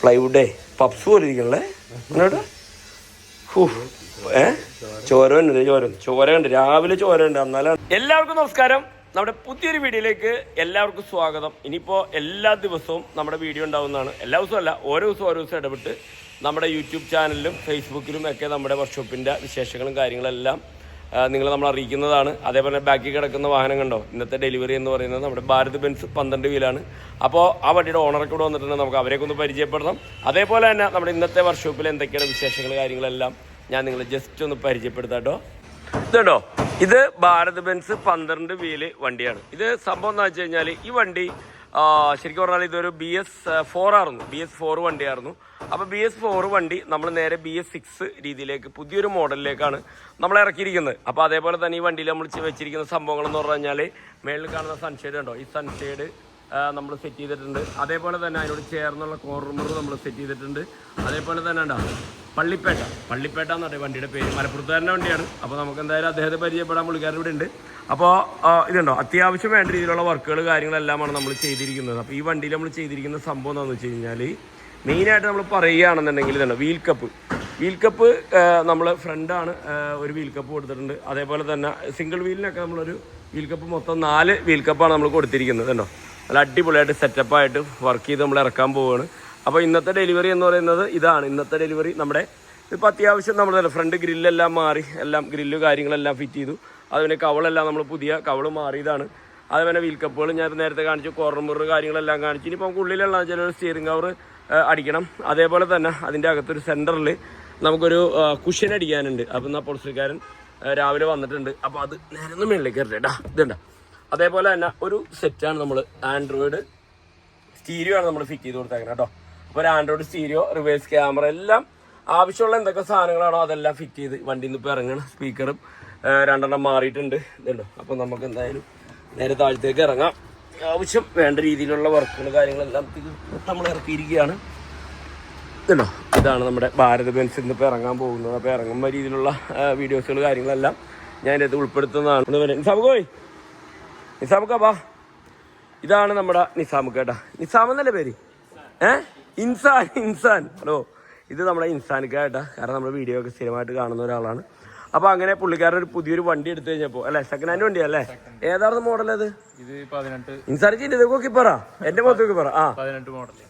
പ്ലൈവുഡേ puffs പോലെ ഇരിക്കണല്ലേ? എന്നോട്ട് ഏ? ചോര ഉണ്ട് ചോര? ചോര ഉണ്ട് രാവിലെ ചോര ഉണ്ട്. എന്നാലും എല്ലാവർക്കും നമസ്കാരം. നമ്മുടെ പുതിയൊരു വീഡിയോയിലേക്ക് എല്ലാവർക്കും സ്വാഗതം. ഇനിയിപ്പോൾ എല്ലാ ദിവസവും നമ്മുടെ വീഡിയോ ഉണ്ടാവുന്നതാണ്. എല്ലാ ദിവസവും അല്ല ഓരോ ദിവസവും ഓരോ ദിവസം ഇടപെട്ട് നമ്മുടെ യൂട്യൂബ് ചാനലിലും ഫേസ്ബുക്കിലും ഒക്കെ നമ്മുടെ വർക്ക്ഷോപ്പിന്റെ വിശേഷങ്ങളും കാര്യങ്ങളെല്ലാം നിങ്ങൾ നമ്മൾ അറിയിക്കുന്നതാണ്. അതേപോലെ ബാക്കിൽ കിടക്കുന്ന വാഹനം കണ്ടോ? ഇന്നത്തെ ഡെലിവറി എന്ന് പറയുന്നത് നമ്മുടെ ഭാരത് ബെൻസ് പന്ത്രണ്ട് വീലാണ്. അപ്പോൾ ആ വണ്ടിയുടെ ഓണറൊക്കെ ഇവിടെ വന്നിട്ടുണ്ട് നമുക്ക് അവരെയൊക്കെ ഒന്ന് പരിചയപ്പെടണം. അതേപോലെ തന്നെ നമ്മുടെ ഇന്നത്തെ വർക്ക്ഷോപ്പിൽ എന്തൊക്കെയാണ് വിശേഷങ്ങൾ കാര്യങ്ങളെല്ലാം ഞാൻ നിങ്ങളെ ജസ്റ്റ് ഒന്ന് പരിചയപ്പെടുത്താട്ടോ ഇതുണ്ടോ? ഇത് ഭാരത് ബെൻസ് പന്ത്രണ്ട് വീൽ വണ്ടിയാണ്. ഇത് സംഭവം എന്ന് വെച്ച് കഴിഞ്ഞാൽ ഈ വണ്ടി ശരിക്കും പറഞ്ഞാൽ ഇതൊരു ബി എസ് ഫോർ ആയിരുന്നു. ബി എസ് ഫോർ വണ്ടിയായിരുന്നു. അപ്പോൾ ബി എസ് ഫോർ വണ്ടി നമ്മൾ നേരെ ബി എസ് സിക്സ് രീതിയിലേക്ക് പുതിയൊരു മോഡലിലേക്കാണ് നമ്മൾ ഇറക്കിയിരിക്കുന്നത്. അപ്പോൾ അതേപോലെ തന്നെ ഈ വണ്ടിയിൽ നമ്മൾ വെച്ചിരിക്കുന്ന സംഭവങ്ങൾ എന്ന് പറഞ്ഞു കഴിഞ്ഞാൽ മേളിൽ കാണുന്ന സൺഷെയ്ഡ് ഉണ്ടോ? ഈ സൺഷെയ്ഡ് നമ്മൾ സെറ്റ് ചെയ്തിട്ടുണ്ട്. അതേപോലെ തന്നെ അതിനോട് ചേർന്നുള്ള കോർണർ നമ്മൾ സെറ്റ് ചെയ്തിട്ടുണ്ട്. അതേപോലെ തന്നെ ഉണ്ടോ? പള്ളിപ്പേട്ട. പള്ളിപ്പേട്ട എന്ന് പറയുക വണ്ടിയുടെ പേര് മലപ്പുറത്തുകാരന്റെ വണ്ടിയാണ്. അപ്പോൾ നമുക്ക് എന്തായാലും അദ്ദേഹത്തെ പരിചയപ്പെടാൻ പുള്ളിക്കാരൻ ഇവിടെ ഉണ്ട്. അപ്പോൾ ഇതുണ്ടോ? അത്യാവശ്യം വേണ്ട രീതിയിലുള്ള വർക്കുകൾ കാര്യങ്ങളെല്ലാമാണ് നമ്മൾ ചെയ്തിരിക്കുന്നത്. അപ്പോൾ ഈ വണ്ടിയിൽ നമ്മൾ ചെയ്തിരിക്കുന്ന സംഭവം എന്താണെന്ന് വെച്ച് കഴിഞ്ഞാൽ മെയിനായിട്ട് നമ്മൾ പറയുകയാണെന്നുണ്ടെങ്കിൽ ഇതുണ്ട്? Wheel cup. വീൽ കപ്പ് നമ്മൾ ഫ്രണ്ടാണ് ഒരു വീൽ കപ്പ് കൊടുത്തിട്ടുണ്ട്. അതേപോലെ തന്നെ സിംഗിൾ വീലിനൊക്കെ നമ്മളൊരു വീൽ കപ്പ് മൊത്തം നാല് വീൽ കപ്പാണ് നമ്മൾ കൊടുത്തിരിക്കുന്നത്. കണ്ടോ നല്ല അടിപൊളിയായിട്ട് സെറ്റപ്പായിട്ട് വർക്ക് ചെയ്ത് നമ്മൾ ഇറക്കാൻ പോവുകയാണ് അപ്പോൾ ഇന്നത്തെ ഡെലിവറി എന്ന് പറയുന്നത് ഇതാണ്. ഇന്നത്തെ ഡെലിവറി നമ്മുടെ ഇപ്പോൾ അത്യാവശ്യം നമ്മുടെ ഫ്രണ്ട് ഗ്രില്ലെല്ലാം മാറി എല്ലാം ഗ്രില്ല് കാര്യങ്ങളെല്ലാം ഫിറ്റ് ചെയ്തു. അതുപോലെ കവളെല്ലാം നമ്മൾ പുതിയ കവൾ മാറിയതാണ്. അതുപോലെ വീൽ ഞാൻ നേരത്തെ കാണിച്ചു കോർണർ മിറർ കാര്യങ്ങളെല്ലാം കാണിച്ചു. ഇനിയിപ്പോൾ നമുക്ക് ഉള്ളിലുള്ള ചില സ്റ്റിയറിംഗ് കവർ അടിക്കണം. അതേപോലെ തന്നെ അതിന്റെ അകത്തൊരു സെന്ററിൽ നമുക്കൊരു കുഷൻ അടിക്കാനുണ്ട്. അപ്പം എന്നാൽ പൊളിച്ചക്കാരൻ രാവിലെ വന്നിട്ടുണ്ട്. അപ്പോൾ അത് നേരെ മേളിലേക്ക് കയറട്ടെ ഇതുണ്ട അതേപോലെ തന്നെ ഒരു സെറ്റാണ് നമ്മൾ ആൻഡ്രോയിഡ് സ്റ്റീരിയോ ആണ് നമ്മൾ ഫിറ്റ് ചെയ്ത് കൊടുത്തേക്കുന്നത് കേട്ടോ. അപ്പോൾ ഒരു ആൻഡ്രോയിഡ് സ്റ്റീരിയോ റിവേഴ്സ് ക്യാമറ എല്ലാം ആവശ്യമുള്ള എന്തൊക്കെ സാധനങ്ങളാണോ അതെല്ലാം ഫിറ്റ് ചെയ്ത് വണ്ടിയിൽ നിന്ന് ഇപ്പോൾ ഇറങ്ങണം. സ്പീക്കറും രണ്ടെണ്ണം മാറിയിട്ടുണ്ട്. ഇതുണ്ടോ. അപ്പോൾ നമുക്ക് എന്തായാലും നേരെ താഴത്തേക്ക് ഇറങ്ങാം. ആവശ്യം വേണ്ട രീതിയിലുള്ള വർക്കുകൾ കാര്യങ്ങളെല്ലാം നമ്മൾ ഇറക്കിയിരിക്കുകയാണ്. ഇതുണ്ടോ? ഇതാണ് നമ്മുടെ ഭാരത് ബെൻസ് ഇന്നിപ്പോൾ ഇറങ്ങാൻ പോകുന്നത്. അപ്പോൾ ഇറങ്ങുന്ന രീതിയിലുള്ള വീഡിയോസുകൾ കാര്യങ്ങളെല്ലാം ഞാൻ ഇതിനകത്ത് ഉൾപ്പെടുത്തുന്നതാണ്. നിസാമുക്കോയ് നിസാമുക്ക ഇതാണ് നമ്മുടെ നിസാമുക്കേട്ടാ നിസാം എന്നല്ലേ പേര്? ഏ? ഇൻസാൻ ഇൻസാൻ. ഹലോ. ഇത് നമ്മുടെ ഇൻസാനിക്കായിട്ടാണ് കാരണം നമ്മുടെ വീഡിയോ ഒക്കെ സ്ഥിരമായിട്ട് കാണുന്ന ഒരാളാണ്. അപ്പോൾ അങ്ങനെ പുള്ളിക്കാരൻ ഒരു പുതിയൊരു വണ്ടി എടുത്തു കഴിഞ്ഞപ്പോൾ അല്ലേ? സെക്കൻഡ് ഹാൻഡ് വണ്ടി അല്ലേ? ഏതായിരുന്നു മോഡൽ അത്? ഇൻസാനിക്ക് ഇത് നോക്കി പറ. എന്റെ നോക്കി പറ. ആ.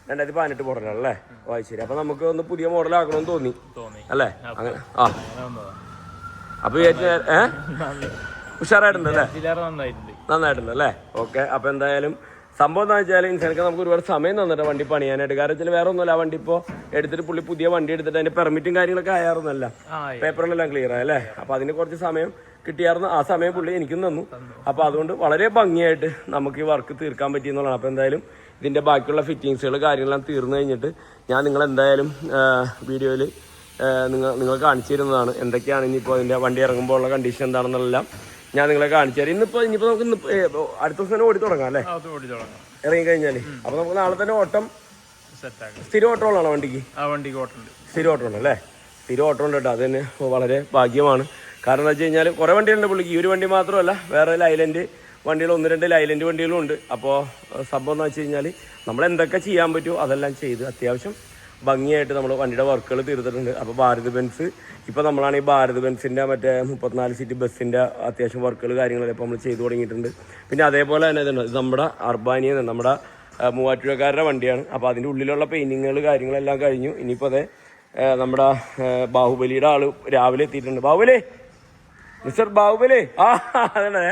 രണ്ടായിരത്തി പതിനെട്ട് മോഡലല്ലേ ഓ അത് ശരി. അപ്പൊ നമുക്ക് ഒന്ന് പുതിയ മോഡൽ ആക്കണമെന്ന് തോന്നി. തോന്നി. അല്ലേ? അങ്ങനെ ആ. അപ്പൊ ഏഹ് ഉഷാറായിട്ടുണ്ട് അല്ലേ? നന്നായിട്ടുണ്ട് അല്ലേ? ഓക്കെ. അപ്പൊ എന്തായാലും സംഭവം എന്താ വെച്ചാൽ ഇൻസാനൊക്കെ നമുക്ക് ഒരുപാട് സമയം തന്നിട്ട് വണ്ടി പണിയാനായിട്ട്. കാരണം വെച്ചാൽ വേറെ ഒന്നുമില്ല ആ വണ്ടി ഇപ്പോൾ എടുത്തിട്ട് പുള്ളി പുതിയ വണ്ടി എടുത്തിട്ട് അതിന്റെ പെർമിറ്റും കാര്യങ്ങളൊക്കെ ആയാറുന്നല്ല പേപ്പറിലെല്ലാം ക്ലിയർ ആയല്ലേ അപ്പൊ അതിന് കുറച്ച് സമയം കിട്ടിയായിരുന്നു. ആ സമയം പുള്ളി എനിക്കും തന്നു. അപ്പൊ അതുകൊണ്ട് വളരെ ഭംഗിയായിട്ട് നമുക്ക് ഈ വർക്ക് തീർക്കാൻ പറ്റിയെന്നുള്ളതാണ് അപ്പൊ എന്തായാലും ഇതിന്റെ ബാക്കിയുള്ള ഫിറ്റിങ്സുകൾ കാര്യങ്ങളെല്ലാം തീർന്നു കഴിഞ്ഞിട്ട് ഞാൻ നിങ്ങൾ എന്തായാലും വീഡിയോയിൽ നിങ്ങൾ നിങ്ങൾ കാണിച്ചു തരുന്നതാണ്. എന്തൊക്കെയാണ് ഇനിയിപ്പോൾ അതിന്റെ വണ്ടി ഇറങ്ങുമ്പോൾ ഉള്ള കണ്ടീഷൻ എന്താണെന്നെല്ലാം ഞാൻ നിങ്ങളെ കാണിച്ചു തരാം. ഇന്നിപ്പോ ഇനിയിപ്പോ നമുക്ക് ഇന്ന് അടുത്ത ദിവസം തന്നെ ഓടി തുടങ്ങാം അല്ലേ? ഇറങ്ങി കഴിഞ്ഞാൽ അപ്പൊ നമുക്ക് നാളെ തന്നെ ഓട്ടം സ്ഥിരം ഓട്ടമുള്ളതാണോ വണ്ടിക്ക്? സ്ഥിരം ഓട്ടോ ഉണ്ട് അല്ലേ? സ്ഥിരം ഓട്ടോ ഉണ്ട് കേട്ടോ. അത് തന്നെ വളരെ ഭാഗ്യമാണ്. കാരണം എന്താ വെച്ച് കഴിഞ്ഞാൽ കുറേ വണ്ടികളുണ്ട് പുള്ളിക്ക്. ഈ ഒരു വണ്ടി മാത്രമല്ല വേറെ ലൈലൻഡ് വണ്ടികൾ ഒന്ന് രണ്ട് ലൈലൻഡ് വണ്ടികളും ഉണ്ട്. അപ്പോൾ സംഭവം എന്ന് വെച്ച് കഴിഞ്ഞാൽ നമ്മൾ എന്തൊക്കെ ചെയ്യാൻ പറ്റുമോ അതെല്ലാം ചെയ്ത് അത്യാവശ്യം ഭംഗിയായിട്ട് നമ്മൾ വണ്ടിയുടെ വർക്കുകൾ തീർത്തിട്ടുണ്ട്. അപ്പോൾ ഭാരത് ബെൻസ് ഇപ്പോൾ നമ്മളാണ് ഈ ഭാരത് ബെൻസിന്റെ മറ്റേ മുപ്പത്തിനാല് സീറ്റ് ബസ്സിന്റെ അത്യാവശ്യം വർക്കുകൾ കാര്യങ്ങളൊക്കെ ഇപ്പോൾ നമ്മൾ ചെയ്തു തുടങ്ങിയിട്ടുണ്ട്. പിന്നെ അതേപോലെ തന്നെ ഇതുണ്ട്. ഇത് നമ്മുടെ അർബാനിയ നമ്മുടെ മൂവാറ്റുപുഴക്കാരുടെ വണ്ടിയാണ്. അപ്പോൾ അതിന്റെ ഉള്ളിലുള്ള പെയിന്റിങ്ങുകൾ കാര്യങ്ങളെല്ലാം കഴിഞ്ഞു. ഇനിയിപ്പോൾ അതെ നമ്മുടെ ബാഹുബലിയുടെ ആൾ രാവിലെ എത്തിയിട്ടുണ്ട്. ബാഹുബലി! മിസ്റ്റർ ബാഹുബലി! ആ അതാണ്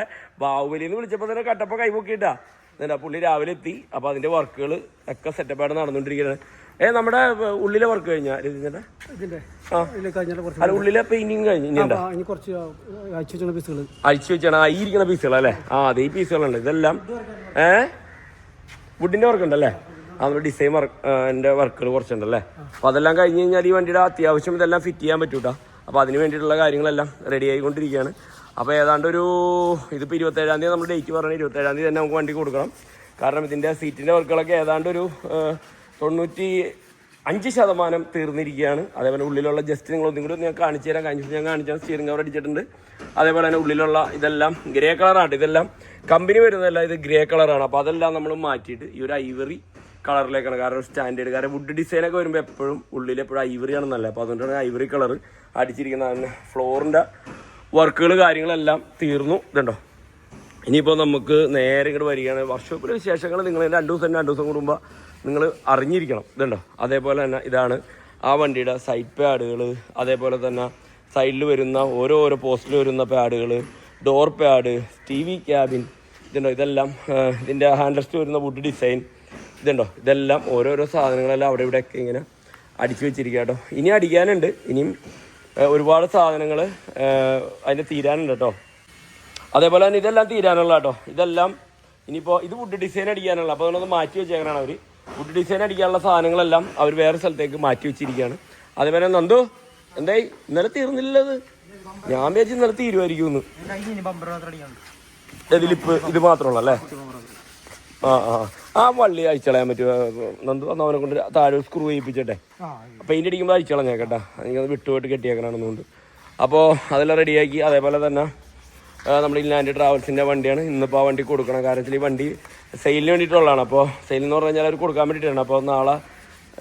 ബാഹുബലി എന്ന് വിളിച്ചപ്പോൾ തന്നെ കട്ടപ്പ കൈപൊക്കിയിട്ടാ എന്നിട്ട് പുള്ളി രാവിലെ എത്തി. അപ്പോൾ അതിന്റെ വർക്കുകൾ ഒക്കെ സെറ്റപ്പായിട്ട് നടന്നുകൊണ്ടിരിക്കുകയാണ്. ഏ നമ്മുടെ ഉള്ളിലെ വർക്ക് കഴിഞ്ഞാ രവീന്ദ്രന്റെ ഇതിന്റെ കഴിഞ്ഞാൽ അല്ല ഉള്ളിലെ പെയിന്റിങ് കുറച്ച് പീസുകൾ അഴിച്ചു വെച്ചാണ് ആ ഈ ഇരിക്കുന്ന പീസുകൾ അല്ലേ? ആ അതെ ഈ പീസുകളുണ്ട് ഇതെല്ലാം ഏ? വുഡിന്റെ വർക്ക് ഉണ്ടല്ലേ? ആ നമ്മുടെ ഡിസൈൻ വർക്ക് എന്റെ വർക്കുകൾ കുറച്ചുണ്ടല്ലേ? അപ്പോൾ അതെല്ലാം കഴിഞ്ഞ് കഴിഞ്ഞാൽ ഈ വണ്ടിയുടെ അത്യാവശ്യം ഇതെല്ലാം ഫിറ്റ് ചെയ്യാൻ പറ്റൂട്ടോ. അപ്പോൾ അതിന് വേണ്ടിയിട്ടുള്ള കാര്യങ്ങളെല്ലാം റെഡി ആയിക്കൊണ്ടിരിക്കുകയാണ്. അപ്പോൾ ഏതാണ്ട് ഒരു ഇതിപ്പോൾ ഇരുപത്തേഴാം തീയതി നമ്മൾ ഡേറ്റ് പറഞ്ഞാൽ ഇരുപത്തേഴാം തീയതി തന്നെ നമുക്ക് വണ്ടി കൊടുക്കണം. കാരണം ഇതിന്റെ സീറ്റിന്റെ വർക്കുകളൊക്കെ ഏതാണ്ട് ഒരു തൊണ്ണൂറ്റി അഞ്ച് ശതമാനം തീർന്നിരിക്കുകയാണ്. അതേപോലെ ഉള്ളിലുള്ള ജസ്റ്റ് നിങ്ങൾ ഒന്നും കൂടി ഞാൻ കാണിച്ചു തരാം. കഴിഞ്ഞ ദിവസം ഞാൻ കാണിച്ചാൽ സ്റ്റീറിംഗ് കവർ അടിച്ചിട്ടുണ്ട്. അതേപോലെ തന്നെ ഉള്ളിലുള്ള ഇതെല്ലാം ഗ്രേ കളറാണ് ഇതെല്ലാം കമ്പനി വരുന്നതല്ല ഇത് ഗ്രേ കളറാണ് അപ്പോൾ അതെല്ലാം നമ്മൾ മാറ്റിയിട്ട് ഈ ഒരു ഐവറി കളറിലേക്കാണ് കാരണം സ്റ്റാൻഡേർഡ് കാരണം വുഡ് ഡിസൈനൊക്കെ വരുമ്പോൾ എപ്പോഴും ഉള്ളിൽ എപ്പോഴും ഐവറി ആണെന്നല്ല അപ്പോൾ അതുകൊണ്ടാണ് ഐവറി കളർ അടിച്ചിരിക്കുന്നതാണ് ഫ്ലോറിന്റെ വർക്കുകൾ കാര്യങ്ങളെല്ലാം തീർന്നു. ഇതുണ്ടോ? ഇനിയിപ്പോൾ നമുക്ക് നേരെ ഇങ്ങോട്ട് വരികയാണ്. വർക്ക്ഷോപ്പിലെ വിശേഷങ്ങൾ നിങ്ങൾ രണ്ട് ദിവസം രണ്ട് ദിവസം കൂടുമ്പോൾ നിങ്ങൾ അറിഞ്ഞിരിക്കണം. ഇതുണ്ടോ? അതേപോലെ തന്നെ ഇതാണ് ആ വണ്ടിയുടെ സൈഡ് പാഡുകൾ അതേപോലെ തന്നെ സൈഡിൽ വരുന്ന ഓരോ ഓരോ പോസ്റ്റിൽ വരുന്ന പാഡുകൾ door pad T V cabin ഇതുണ്ടോ? ഇതെല്ലാം ഇതിന്റെ ഹാൻഡ്രസ്റ്റ് വരുന്ന വുഡ് ഡിസൈൻ ഇതുണ്ടോ? ഇതെല്ലാം ഓരോരോ സാധനങ്ങളെല്ലാം അവിടെ ഇവിടെയൊക്കെ ഇങ്ങനെ അടിച്ചു വെച്ചിരിക്കുക കേട്ടോ. ഇനി അടിക്കാനുണ്ട്. ഇനിയും ഒരുപാട് സാധനങ്ങൾ അതിന്റെ തീരാനുണ്ട് കേട്ടോ. അതേപോലെ തന്നെ ഇതെല്ലാം തീരാനുള്ള കേട്ടോ. ഇതെല്ലാം ഇനിയിപ്പോൾ ഇത് വുഡ് ഡിസൈൻ അടിക്കാനുള്ള. അപ്പോൾ അതുകൊണ്ട് മാറ്റി വെച്ചേക്കാനാണ് അവർ വുഡ് ഡിസൈൻ അടിക്കാനുള്ള സാധനങ്ങളെല്ലാം അവർ വേറെ സ്ഥലത്തേക്ക് മാറ്റി വെച്ചിരിക്കുകയാണ്. അതേപോലെ നന്ദു എന്തായി? ഇന്നലെ തീർന്നില്ലത് ഞാൻ വിചാരിച്ചു ഇന്നലെ തീരുമായിരിക്കും ഇതിലിപ്പ് ഇത് മാത്രമുള്ള അല്ലേ? ആ ആ ആ. വള്ളി അയച്ചളയാൻ പറ്റുമോ? നന്ദു അന്ന് അവനെ കൊണ്ട് താഴെ സ്ക്രൂ ചെയ്യിപ്പിച്ചട്ടെ. പെയിന്റ് അടിക്കുമ്പോൾ അയച്ചളഞ്ഞേ കേട്ടാ. എനിക്കത് വിട്ടുപോയിട്ട് കെട്ടിയേക്കണമെന്നുണ്ട് അപ്പോൾ അതെല്ലാം റെഡിയാക്കി അതേപോലെ തന്നെ നമ്മുടെ ഇല്ലാൻഡ് ട്രാവൽസിന്റെ വണ്ടിയാണ്. ഇന്നിപ്പോൾ ആ വണ്ടി കൊടുക്കണം കാരണം വെച്ചാൽ ഈ വണ്ടി സെയിലിന് വേണ്ടിയിട്ടുള്ളതാണ്. അപ്പോൾ സെയിൽ എന്ന് പറഞ്ഞു കഴിഞ്ഞാൽ അവർ കൊടുക്കാൻ വേണ്ടിയിട്ടാണ്. അപ്പോൾ നാളെ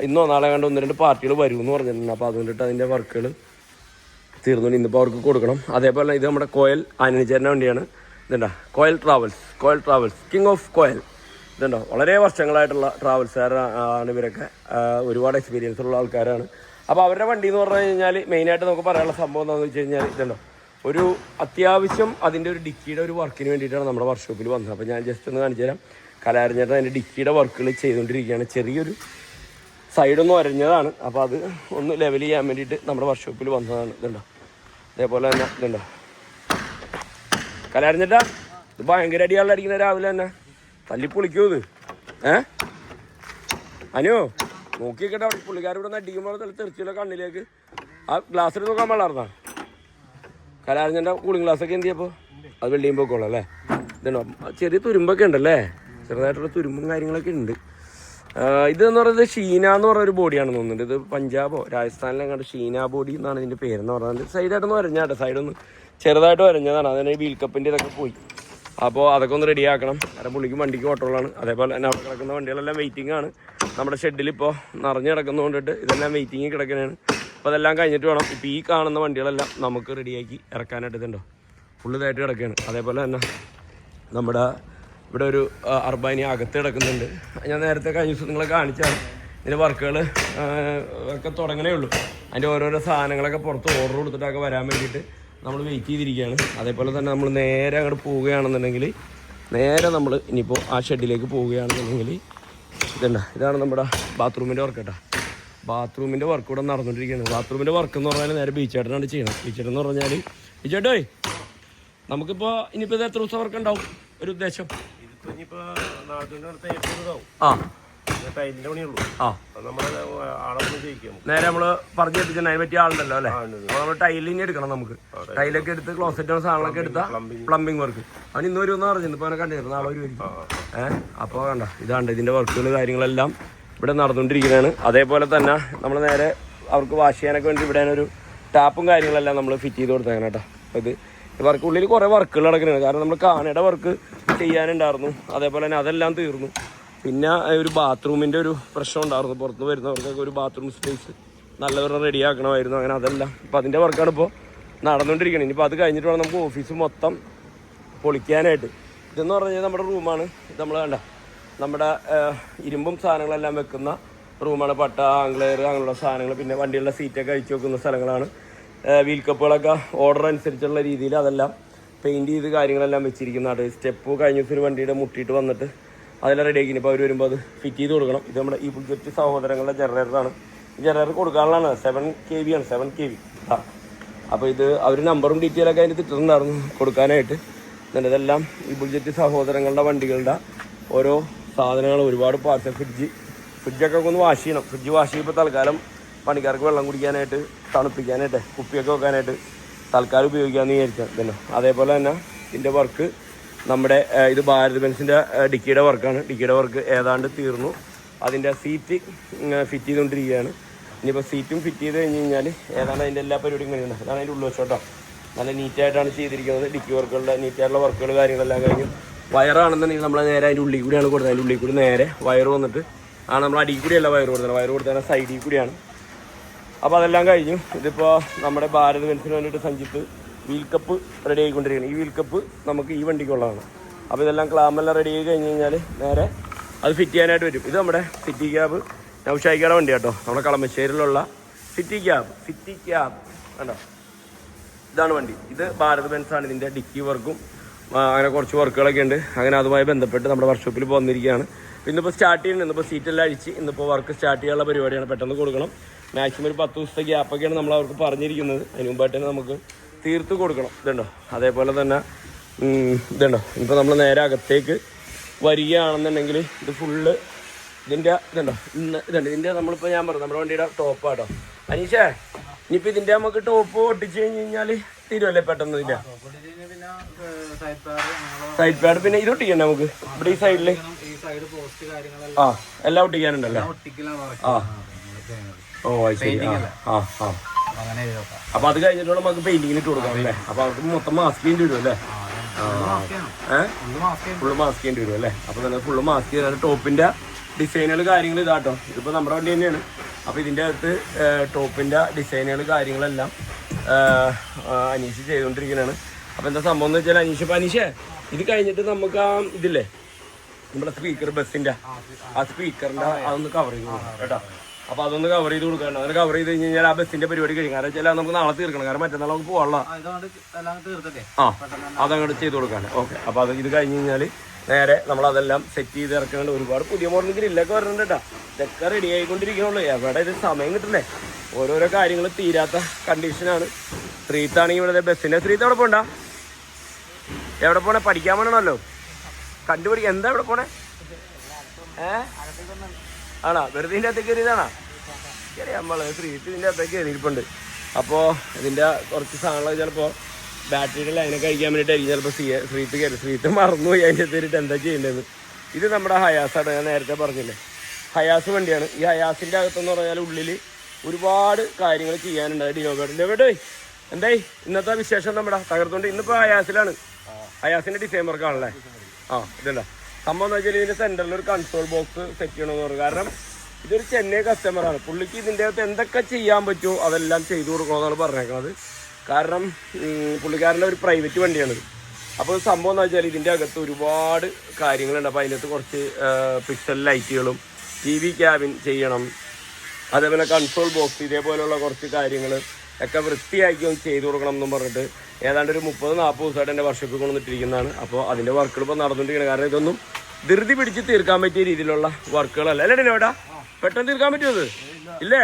ഇന്നോ നാളെ കണ്ട് ഒന്ന് രണ്ട് പാർട്ടികൾ വരും എന്ന് പറഞ്ഞിട്ടുണ്ട് അപ്പോൾ അതുകൊണ്ടിട്ട് അതിന്റെ വർക്കുകൾ തീർന്നുകൊണ്ട് ഇന്നിപ്പോൾ അവർക്ക് കൊടുക്കണം. അതേപോലെ ഇത് നമ്മുടെ കോയൽ ആനനിച്ചേരന്റെ വേണ്ടിയാണ്. ഇതുണ്ടോ? Koel travels Koel travels king of Koel ഇതുണ്ടോ? വളരെ വർഷങ്ങളായിട്ടുള്ള ട്രാവൽസുകാരാണ് ഇവരൊക്കെ. ഒരുപാട് എക്സ്പീരിയൻസ് ഉള്ള ആൾക്കാരാണ്. അപ്പോൾ അവരുടെ വണ്ടി എന്ന് പറഞ്ഞു കഴിഞ്ഞാൽ മെയിനായിട്ട് നമുക്ക് പറയാനുള്ള സംഭവം എന്താണെന്ന് വെച്ച് കഴിഞ്ഞാൽ ഇതുണ്ടോ? ഒരു അത്യാവശ്യം അതിന്റെ ഒരു ഡിക്കിയുടെ ഒരു വർക്കിന് വേണ്ടിയിട്ടാണ് നമ്മുടെ വർക്ക്ഷോപ്പിൽ വന്നത്. അപ്പോൾ ഞാൻ ജസ്റ്റ് ഒന്ന് കാണിച്ചു തരാം കലാരഞ്ഞേട്ടൻ അതിന്റെ ഡിക്കിയുടെ വർക്കുകൾ ചെയ്തുകൊണ്ടിരിക്കുകയാണ്. ചെറിയൊരു സൈഡൊന്ന് ഒരഞ്ഞതാണ്. അപ്പോൾ അത് ഒന്ന് ലെവൽ ചെയ്യാൻ വേണ്ടിയിട്ട് നമ്മുടെ വർക്ക്ഷോപ്പിൽ വന്നതാണ്. ഇതുണ്ടോ? അതേപോലെ തന്നെ ഇതുണ്ടോ? കലാരഞ്ഞിട്ടാ? ഇത് ഭയങ്കര അടിയാളടിക്കുന്ന രാവിലെ തന്നെ. തല്ലി പൊളിക്കൂ ഇത്? ഏ? അനു നോക്കിക്കട്ടെ അവിടെ പുള്ളിക്കാർ ഇവിടെ നിന്ന് അടിക്കുമ്പോൾ തല തെറിച്ചില്ല കണ്ണിലേക്ക്. ആ ഗ്ലാസ്സിൽ നോക്കാൻ പാടാർന്നാ കലാരഞ്ഞന്റെ കൂളിംഗ് ഗ്ലാസ് ഒക്കെ എന്ത് ചെയ്യപ്പോൾ അത് വെള്ളിയും പോയിക്കോളാം അല്ലേ? ഇതുണ്ടോ? ചെറിയ തുരുമ്പൊക്കെ ഉണ്ടല്ലേ? ചെറുതായിട്ടുള്ള തുരുമ്പും കാര്യങ്ങളൊക്കെ ഉണ്ട്. ഇത് ഇതെന്ന് പറയുന്നത് ഷീന എന്ന് പറഞ്ഞ ഒരു ബോഡിയാണെന്ന് തോന്നുന്നുണ്ട്. ഇത് പഞ്ചാബോ രാജസ്ഥാനിലെങ്ങാണ്ട് ഷീന ബോഡി എന്നാണ് ഇതിന്റെ പേരെന്ന് പറയുന്നത് സൈഡായിട്ടൊന്ന് വരഞ്ഞാട്ടെ സൈഡൊന്ന് ചെറുതായിട്ട് വരഞ്ഞതാണ്. അതിന് വീൽ കപ്പിന്റെ ഇതൊക്കെ പോയി. അപ്പോൾ അതൊക്കെ ഒന്ന് റെഡിയാക്കണം. കാരണം പുള്ളിക്ക് വണ്ടിക്ക് ഓട്ടോളാണ് അതേപോലെ തന്നെ അവിടെ കിടക്കുന്ന വണ്ടികളെല്ലാം വെയിറ്റിംഗ് ആണ്. നമ്മുടെ ഷെഡിൽ ഇപ്പോൾ നിറഞ്ഞു കിടക്കുന്നതുകൊണ്ടിട്ട് ഇതെല്ലാം വെയിറ്റിംഗ് കിടക്കുന്നതാണ് അപ്പോൾ അതെല്ലാം കഴിഞ്ഞിട്ട് വേണം. ഇപ്പോൾ ഈ കാണുന്ന വണ്ടികളെല്ലാം നമുക്ക് റെഡിയാക്കി ഇറക്കാനായിട്ട് ഇതുണ്ടോ? ഫുള്ള് ഇതായിട്ട് കിടക്കുകയാണ് അതേപോലെ തന്നെ നമ്മുടെ ഇവിടെ ഒരു അർബാനി അകത്ത് കിടക്കുന്നുണ്ട്. ഞാൻ നേരത്തെ കഴിഞ്ഞ ദിവസം നിങ്ങളെ കാണിച്ചാണ്. ഇതിന്റെ വർക്കുകൾ ഒക്കെ തുടങ്ങണേ ഉള്ളൂ. അതിന്റെ ഓരോരോ സാധനങ്ങളൊക്കെ പുറത്ത് ഓർഡർ കൊടുത്തിട്ടൊക്കെ വരാൻ വേണ്ടിയിട്ട് നമ്മൾ വെയിറ്റ് ചെയ്തിരിക്കുകയാണ്. അതേപോലെ തന്നെ നമ്മൾ നേരെ അങ്ങോട്ട് പോവുകയാണെന്നുണ്ടെങ്കിൽ നേരെ നമ്മൾ ഇനിയിപ്പോൾ ആ ഷെഡിലേക്ക് പോവുകയാണെന്നുണ്ടെങ്കിൽ ഇതണ്ട? ഇതാണ് നമ്മുടെ ബാത്റൂമിന്റെ വർക്ക് കേട്ടോ. ബാത്റൂമിന്റെ വർക്ക് ഇവിടെ നടന്നുകൊണ്ടിരിക്കുകയാണ് ബാത്റൂമിന്റെ വർക്ക് എന്ന് പറഞ്ഞാൽ നേരെ ബീച്ചേട്ടനാണ് ചെയ്യണം ബീച്ചേട്ടൻ എന്ന് പറഞ്ഞാൽ ബീച്ചേട്ടേ നമുക്കിപ്പോൾ ഇനിയിപ്പോൾ ഇത് എത്ര ദിവസം വർക്ക് ഉണ്ടാവും? ഒരു ഉദ്ദേശം? ഇനിയിപ്പോ നാളത്തെ അടുത്ത ഏറ്റവും ഇതാവും ആ. ടൈലിന്റെ പണിയുള്ളൂ. ആ. അത് നമ്മളെ ആളൊന്നും ചെയ്യിക്കും നേരെ നമ്മൾ പറഞ്ഞു എത്തിച്ചാൽ അതിന് പറ്റിയ ആളുണ്ടല്ലോ അല്ലേ? അപ്പൊ നമ്മൾ ടൈലിങ് എടുക്കണം നമുക്ക്. ടൈലൊക്കെ എടുത്ത് ക്ലോസറ്റ് സാധനങ്ങളൊക്കെ എടുത്ത പ്ലംബിംഗ് വർക്ക് അവൻ ഇന്ന് വരുമെന്ന് പറഞ്ഞിരുന്നു ഇപ്പൊ അവനെ കണ്ടിരുന്നു. നാളെ വരും ഏഹ് അപ്പൊ വേണ്ട ഇതാണ്ട് ഇതിന്റെ വർക്കുകൾ കാര്യങ്ങളെല്ലാം ഇവിടെ നടന്നുകൊണ്ടിരിക്കുന്നതാണ്. അതേപോലെ തന്നെ നമ്മൾ നേരെ അവർക്ക് വാഷ് ചെയ്യാനൊക്കെ വേണ്ടി ഇവിടെ ഒരു ടാപ്പും കാര്യങ്ങളെല്ലാം നമ്മൾ ഫിറ്റ് ചെയ്ത് കൊടുത്തേക്കണം കേട്ടോ. ഇത് വർക്ക് ഉള്ളിൽ കുറേ വർക്കുകൾ നടക്കുന്നുണ്ട് കാരണം നമ്മൾ കാണയുടെ വർക്ക് ചെയ്യാനുണ്ടായിരുന്നു. അതേപോലെ തന്നെ അതെല്ലാം തീർന്നു. പിന്നെ ഒരു ബാത്റൂമിന്റെ ഒരു പ്രശ്നം ഉണ്ടായിരുന്നു. പുറത്ത് വരുന്നവർക്കൊക്കെ ഒരു ബാത്റൂം സ്പേസ് നല്ലവണ്ണം റെഡിയാക്കണമായിരുന്നു അങ്ങനെ അതെല്ലാം. ഇപ്പം അതിന്റെ വർക്കാണ് ഇപ്പോൾ നടന്നുകൊണ്ടിരിക്കുന്നത് ഇനിയിപ്പോൾ അത് കഴിഞ്ഞിട്ട് വേണം നമുക്ക് ഓഫീസ് മൊത്തം പൊളിക്കാനായിട്ട്. ഇതെന്ന് പറഞ്ഞു കഴിഞ്ഞാൽ നമ്മുടെ റൂമാണ് ഇത് നമ്മൾ കണ്ട നമ്മുടെ ഇരുമ്പും സാധനങ്ങളെല്ലാം വെക്കുന്ന റൂമാണ് പട്ട ആംഗ്ലയർ അങ്ങനെയുള്ള സാധനങ്ങൾ പിന്നെ വണ്ടികളുടെ സീറ്റൊക്കെ അഴിച്ചു വെക്കുന്ന സ്ഥലങ്ങളാണ്. വീൽ കപ്പുകളൊക്കെ ഓർഡർ അനുസരിച്ചുള്ള രീതിയിൽ അതെല്ലാം പെയിന്റ് ചെയ്ത് കാര്യങ്ങളെല്ലാം വെച്ചിരിക്കുന്നതാണ് സ്റ്റെപ്പ് കഴിഞ്ഞ ദിവസം ഒരു വണ്ടിയുടെ മുട്ടിയിട്ട് വന്നിട്ട് അതെല്ലാം റെഡി ആക്കി ഇപ്പോൾ അവർ വരുമ്പോൾ അത് ഫിറ്റ് ചെയ്ത് കൊടുക്കണം. ഇത് നമ്മുടെ ഈ ബുജറ്റ് സഹോദരങ്ങളുടെ ജനറേറ്ററാണ് ജനറേറ്റർ കൊടുക്കാനുള്ളതാണ്. സെവൻ കെ വി ആണ്. സെവൻ കെ വി ആ. അപ്പോൾ ഇത് അവർ നമ്പറും ഡീറ്റെയിലൊക്കെ തിട്ടിട്ടുണ്ടായിരുന്നു കൊടുക്കാനായിട്ട്. എന്നിട്ട് ഇതെല്ലാം ഈ ബുൾജറ്റ് സഹോദരങ്ങളുടെ വണ്ടികളുടെ ഓരോ സാധനങ്ങൾ ഒരുപാട് പാർട്സ് ഫ്രിഡ്ജ് ഫ്രിഡ്ജൊക്കെ ഒന്ന് വാഷ് ചെയ്യണം. ഫ്രിഡ്ജ് വാഷ് ചെയ്യുമ്പോൾ തൽക്കാലം പണിക്കാർക്ക് വെള്ളം കുടിക്കാനായിട്ട് തണുപ്പിക്കാനായിട്ട് കുപ്പിയൊക്കെ വെക്കാനായിട്ട് തൽക്കാലം ഉപയോഗിക്കാമെന്ന് വിചാരിച്ചാൽ ഇതല്ലോ അതേപോലെ തന്നെ ഇതിന്റെ വർക്ക് നമ്മുടെ ഇത് ഭാരത് ബെൻസിന്റെ ഡിക്കിയുടെ വർക്കാണ് ഡിക്കിയുടെ വർക്ക് ഏതാണ്ട് തീർന്നു. അതിന്റെ സീറ്റ് ഫിറ്റ് ചെയ്തുകൊണ്ടിരിക്കുകയാണ് ഇനിയിപ്പോൾ സീറ്റും ഫിറ്റ് ചെയ്ത് കഴിഞ്ഞ് കഴിഞ്ഞാൽ ഏതാണ്ട് അതിന്റെ എല്ലാ പരിപാടിയും കഴിയുന്നത് അതാണ് അതിന്റെ ഉള്ളുവശോട്ടോ നല്ല നീറ്റായിട്ടാണ് ചെയ്തിരിക്കുന്നത്. ഡിക്കി വർക്കുകളുടെ നീറ്റായിട്ടുള്ള വർക്കുകൾ കാര്യങ്ങളെല്ലാം കഴിഞ്ഞു വയറാണെന്നുണ്ടെങ്കിൽ നമ്മൾ നേരെ അതിന്റെ ഉള്ളിൽ കൂടിയാണ് കൊടുത്തത് അതിന്റെ ഉള്ളിൽ കൂടി നേരെ വയർ വന്നിട്ട് ആണ് നമ്മൾ അടിയിൽ കൂടിയല്ല വയർ കൊടുത്തത് വയർ കൊടുത്തത് സൈഡിൽ കൂടിയാണ്. അപ്പോൾ അതെല്ലാം കഴിഞ്ഞു. ഇതിപ്പോൾ നമ്മുടെ ഭാരത് ബെൻസിന് വേണ്ടിയിട്ട് സഞ്ജിത്ത് വീൽ കപ്പ് റെഡി ആയിക്കൊണ്ടിരിക്കുകയാണ്. ഈ വീൽ കപ്പ് നമുക്ക് ഈ വണ്ടിക്കുള്ളതാണ്. അപ്പോൾ ഇതെല്ലാം ക്ലാമെല്ലാം റെഡി ആയി കഴിഞ്ഞ് കഴിഞ്ഞാൽ നേരെ അത് ഫിറ്റ് ചെയ്യാനായിട്ട് വരും. ഇത് നമ്മുടെ സിറ്റി ക്യാബ് നൗഷായിക്കാടെ വണ്ടി കേട്ടോ. നമ്മുടെ കളമശ്ശേരിയിലുള്ള സിറ്റി ക്യാബ് സിറ്റി ക്യാബ് കണ്ടോ? ഇതാണ് വണ്ടി. ഇത് ഭാരത് ബെൻസ് ആണ്. ഇതിന്റെ ഡിക്കി വർക്കും അങ്ങനെ കുറച്ച് വർക്കുകളൊക്കെ ഉണ്ട്. അങ്ങനെ അതുമായി ബന്ധപ്പെട്ട് നമ്മുടെ വർക്ക്ഷോപ്പിൽ വന്നിരിക്കുകയാണ് ഇന്നിപ്പോൾ സ്റ്റാർട്ട് ചെയ്യുന്നുണ്ട്. ഇന്നിപ്പോൾ സീറ്റെല്ലാം അഴിച്ച് ഇന്നിപ്പോൾ വർക്ക് സ്റ്റാർട്ട് ചെയ്യാനുള്ള പരിപാടിയാണ്. പെട്ടെന്ന് കൊടുക്കണം. മാക്സിമം ഒരു പത്ത് ദിവസത്തെ ഗ്യാപ്പൊക്കെയാണ് നമ്മൾ അവർക്ക് പറഞ്ഞിരിക്കുന്നത്. അതിന് മുമ്പായിട്ട് തന്നെ നമുക്ക് തീർത്ത് കൊടുക്കണം. ഇതുണ്ടോ? അതേപോലെ തന്നെ ഇതുണ്ടോ? ഇപ്പോൾ നമ്മൾ നേരെ അകത്തേക്ക് വരികയാണെന്നുണ്ടെങ്കിൽ ഇത് ഫുള്ള് ഇതിന്റെ ഇതുണ്ടോ? ഇന്ന് ഇതുണ്ട്. ഇതിന്റെ നമ്മളിപ്പോൾ ഞാൻ പറഞ്ഞു നമ്മുടെ വണ്ടിയുടെ ടോപ്പാട്ടോ അനീഷേ ഇനിയിപ്പോൾ ഇതിന്റെ നമുക്ക് ടോപ്പ് ഒട്ടിച്ച് കഴിഞ്ഞ് കഴിഞ്ഞാൽ തീരുമല്ലേ പെട്ടെന്ന് ഇതിന്റെ സൈഡ് പാഡ് പിന്നെ ഇത് ഒട്ടിക്കണ്ടേ നമുക്ക്? ഇവിടെ ഈ സൈഡിൽ ആ എല്ലാം ഒട്ടിക്കാനുണ്ടല്ലോ? ആ. ഓ അത് ശരി. ആ ആ ആ. അപ്പൊ അത് കഴിഞ്ഞിട്ടുള്ള നമുക്ക് പെയിന്റിങ്ങിന് ഇട്ട് കൊടുക്കാം അല്ലേ? അപ്പൊ അവർക്ക് മൊത്തം മാസ്ക് ചെയ്യേണ്ടി വരും അല്ലേ? ഫുള്ള് മാസ്ക് ചെയ്യേണ്ടി വരും അല്ലേ? അപ്പൊ തന്നെ ഫുള്ള് മാസ്ക് ചെയ്താൽ ടോപ്പിന്റെ ഡിസൈനുകൾ കാര്യങ്ങൾ ഇതാട്ടോ. ഇതിപ്പോ നമ്മുടെ വണ്ടി തന്നെയാണ്. അപ്പൊ ഇതിന്റെ അകത്ത് ടോപ്പിന്റെ ഡിസൈനുകൾ കാര്യങ്ങളെല്ലാം അനീഷ് ചെയ്തുകൊണ്ടിരിക്കുന്നതാണ് അപ്പൊ എന്താ സംഭവം എന്ന് വെച്ചാൽ അനീഷ് ഇപ്പൊ അനീഷേ ഇത് കഴിഞ്ഞിട്ട് നമുക്ക് ആ ഇതില്ലേ? നമ്മുടെ സ്പീക്കർ ബസ്സിന്റെ ആ സ്പീക്കറിന്റെ അതൊന്ന് കവർ ചെയ്തു കേട്ടോ. അപ്പൊ അതൊന്ന് കവർ ചെയ്ത് കൊടുക്കണം അതൊന്ന് കവർ ചെയ്ത് കഴിഞ്ഞ് കഴിഞ്ഞാൽ ആ ബസ്സിന്റെ പരിപാടി കഴിയും. കാരണം വെച്ചാൽ നമുക്ക് നാളെ തീർക്കണം. കാരണം മറ്റന്നാൾ നമുക്ക് പോകാനുള്ള ആ അതങ്ങോട്ട് ചെയ്ത് കൊടുക്കാണ് ഓക്കെ. അപ്പൊ അത് ഇത് കഴിഞ്ഞ് കഴിഞ്ഞാൽ നേരെ നമ്മൾ അതെല്ലാം സെറ്റ് ചെയ്ത് ഇറക്കുന്നുണ്ട് ഒരുപാട് പുതിയ മോഡൽ ഗ്രില്ലൊക്കെ വരുന്നുണ്ട് കേട്ടോ. ഇതൊക്കെ റെഡി ആയിക്കൊണ്ടിരിക്കണുള്ളൂ. എവിടെ ഇത് സമയം കിട്ടണ്ടേ ഓരോരോ കാര്യങ്ങൾ തീരാത്ത കണ്ടീഷനാണ് ശ്രീത്താണെങ്കിൽ ഇവിടെ ബസ്സിന്റെ ശ്രീത്ത് എവിടെ പോണ്ട? എവിടെ പോണേ? പഠിക്കാൻ വേണമല്ലോ കണ്ടുപിടിക്കുക എന്താ ഇവിടെ പോണേ? ഏ? ആണോ? വെറുതെ ഇതിന്റെ അകത്തേക്ക് കയറിയതാണോ? ശരി നമ്മൾ ശ്രീത്ത് ഇതിന്റെ അകത്തേക്ക് കയറിയിരിപ്പുണ്ട്. അപ്പോൾ ഇതിന്റെ കുറച്ച് സാധനങ്ങൾ ചിലപ്പോൾ ബാറ്ററിയുടെ ലൈനൊക്കെ കഴിക്കാൻ വേണ്ടിയിട്ടായിരിക്കും ചിലപ്പോൾ ശ്രീ സ്ട്രീറ്റ് കയറി സ്ട്രീറ്റ് മറന്നുപോയി അതിന്റെ തേരിട്ട് എന്താ ചെയ്യേണ്ടത് ഇത് നമ്മുടെ ഹയാസാണ് ഞാൻ നേരത്തെ പറഞ്ഞില്ലേ. ഹയാസ് വണ്ടിയാണ്. ഈ ഹയാസിന്റെ അകത്തെന്ന് പറഞ്ഞാൽ ഉള്ളിൽ ഒരുപാട് കാര്യങ്ങൾ ചെയ്യാനുണ്ട്. ഡിയോബേട്ടിന്റെ എവിടെ എന്തായി? ഇന്നത്തെ വിശേഷം നമ്മുടെ? തകർത്തുകൊണ്ട് ഇന്നിപ്പോൾ ഹയാസിലാണ്. ഹയാസിന്റെ ഡിസൈൻ വർക്കാണല്ലേ ആ ഇതല്ല സംഭവം എന്ന് വെച്ചാൽ ഇതിന്റെ സെന്ററിൽ ഒരു കൺട്രോൾ ബോക്സ് സെറ്റ് ചെയ്യണമെന്ന് പറഞ്ഞു. കാരണം ഇതൊരു ചെന്നൈ കസ്റ്റമറാണ് പുള്ളിക്ക് ഇതിന്റെ അകത്ത് എന്തൊക്കെ ചെയ്യാൻ പറ്റുമോ അതെല്ലാം ചെയ്തു കൊടുക്കണമെന്നാണ് പറഞ്ഞേക്കുന്നത് കാരണം പുള്ളിക്കാരന്റെ ഒരു പ്രൈവറ്റ് വണ്ടിയാണിത് അപ്പോൾ സംഭവം എന്ന് വെച്ചാൽ ഇതിന്റെ അകത്ത് ഒരുപാട് കാര്യങ്ങളുണ്ട്. അപ്പോൾ അതിനകത്ത് കുറച്ച് പിക്സൽ ലൈറ്റുകളും ടി വി ക്യാബിൻ ചെയ്യണം. അതേപോലെ കൺട്രോൾ ബോക്സ് ഇതേപോലെയുള്ള കുറച്ച് കാര്യങ്ങൾ ഒക്കെ വൃത്തിയാക്കി ഒന്ന് ചെയ്തു കൊടുക്കണം എന്നും പറഞ്ഞിട്ട് ഏതാണ്ട് ഒരു മുപ്പത് നാൽപ്പത് ദിവസമായിട്ട് എന്റെ വർഷത്തിൽ കൊണ്ടുവന്നിട്ടിരിക്കുന്നതാണ്. അപ്പോൾ അതിന്റെ വർക്കുകൾ ഇപ്പോൾ നടന്നുകൊണ്ടിരിക്കുന്നത് കാരണം ഇതൊന്നും ധൃതി പിടിച്ച് തീർക്കാൻ പറ്റിയ രീതിയിലുള്ള വർക്കുകളല്ല അല്ലേ ഡേടാ പെട്ടെന്ന് തീർക്കാൻ പറ്റുമോ അത് ഇല്ലേ?